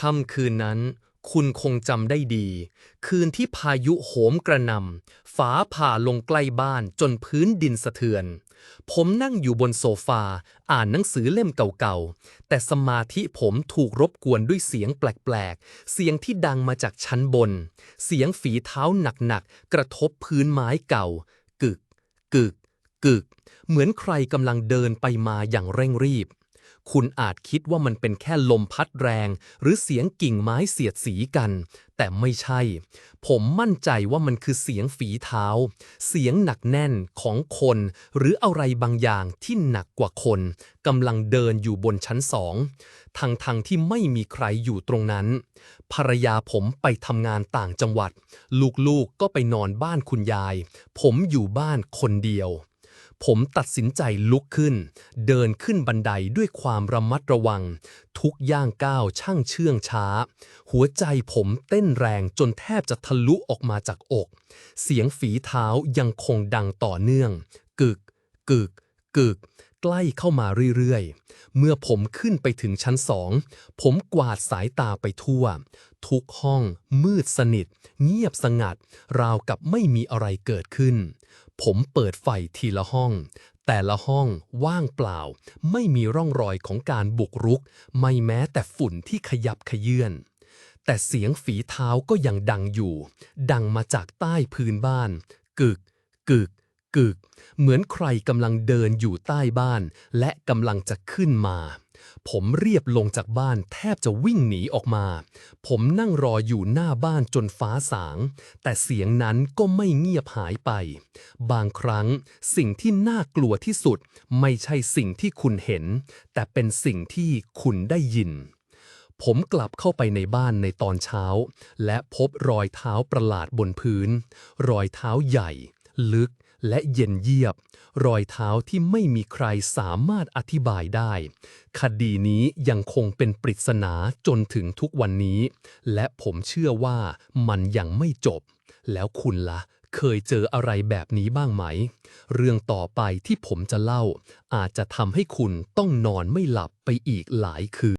ค่ำคืนนั้น คุณคงจำได้ดี คืนที่พายุโหมกระหน่ำฟ้าผ่าลงใกล้บ้านจนพื้นดินสะเทือน ผมนั่งอยู่บนโซฟา อ่านหนังสือเล่มเก่าๆ แต่สมาธิผมถูกรบกวนด้วยเสียงแปลกๆ เสียงที่ดังมาจากชั้นบน เสียงฝีเท้าหนักๆ กระทบพื้นไม้เก่า กึก กึก กึก เหมือนใครกำลังเดินไปมาอย่างเร่งรีบ คุณอาจคิดว่ามันเป็นแค่ลมพัดแรง หรือเสียงกิ่งไม้เสียดสีกัน แต่ไม่ใช่ ผมมั่นใจว่ามันคือเสียงฝีเท้า เสียงหนักแน่นของคน หรืออะไรบางอย่างที่หนักกว่าคนกำลังเดินอยู่บนชั้นสองทางทางๆที่ไม่มีใครอยู่ตรงนั้น ภรรยาผมไปทำงานต่างจังหวัด ลูกๆก็ไปนอนบ้านคุณยาย ผมอยู่บ้านคนเดียว ผมตัดสินใจลุกขึ้น เดินขึ้นบันไดด้วยความระมัดระวัง ทุกย่างก้าวช่างเชื่องช้า หัวใจผมเต้นแรงจนแทบจะทะลุออกมาจากอก เสียงฝีเท้ายังคงดังต่อเนื่อง กึก กึก กึก ใกล้เข้ามาเรื่อยๆ เมื่อผมขึ้นไปถึงชั้นสอง ผมกวาดสายตาไปทั่ว ทุกห้องมืดสนิท เงียบสงัด ราวกับไม่มีอะไรเกิดขึ้น ผมเปิดไฟทีละห้อง แต่ละห้องว่างเปล่า ไม่มีร่องรอยของการบุกรุก ไม่แม้แต่ฝุ่นที่ขยับขยื่นแต่เสียงฝีเท้าก็ยังดังอยู่ ดังมาจากใต้พื้นบ้าน กึก กึก กึก เหมือนใครกำลังเดินอยู่ใต้บ้าน และกำลังจะขึ้นมา ผมเรียบลงจากบ้านแทบจะวิ่งหนีออกมา ผมนั่งรออยู่หน้าบ้านจนฟ้าสาง แต่เสียงนั้นก็ไม่เงียบหายไป บางครั้งสิ่งที่น่ากลัวที่สุด ไม่ใช่สิ่งที่คุณเห็น แต่เป็นสิ่งที่คุณได้ยินผมกลับเข้าไปในบ้านในตอนเช้า และพบรอยเท้าประหลาดบนพื้น รอยเท้าใหญ่ ลึก และเย็นเยียบ รอยเท้าที่ไม่มีใครสามารถอธิบายได้ คดีนี้ยังคงเป็นปริศนาจนถึงทุกวันนี้ และผมเชื่อว่ามันยังไม่จบ แล้วคุณละ่ะเคยเจออะไรแบบนี้บ้างไหม เรื่องต่อไปที่ผมจะเล่า อาจจะทำให้คุณต้องนอนไม่หลับไปอีกหลายคืน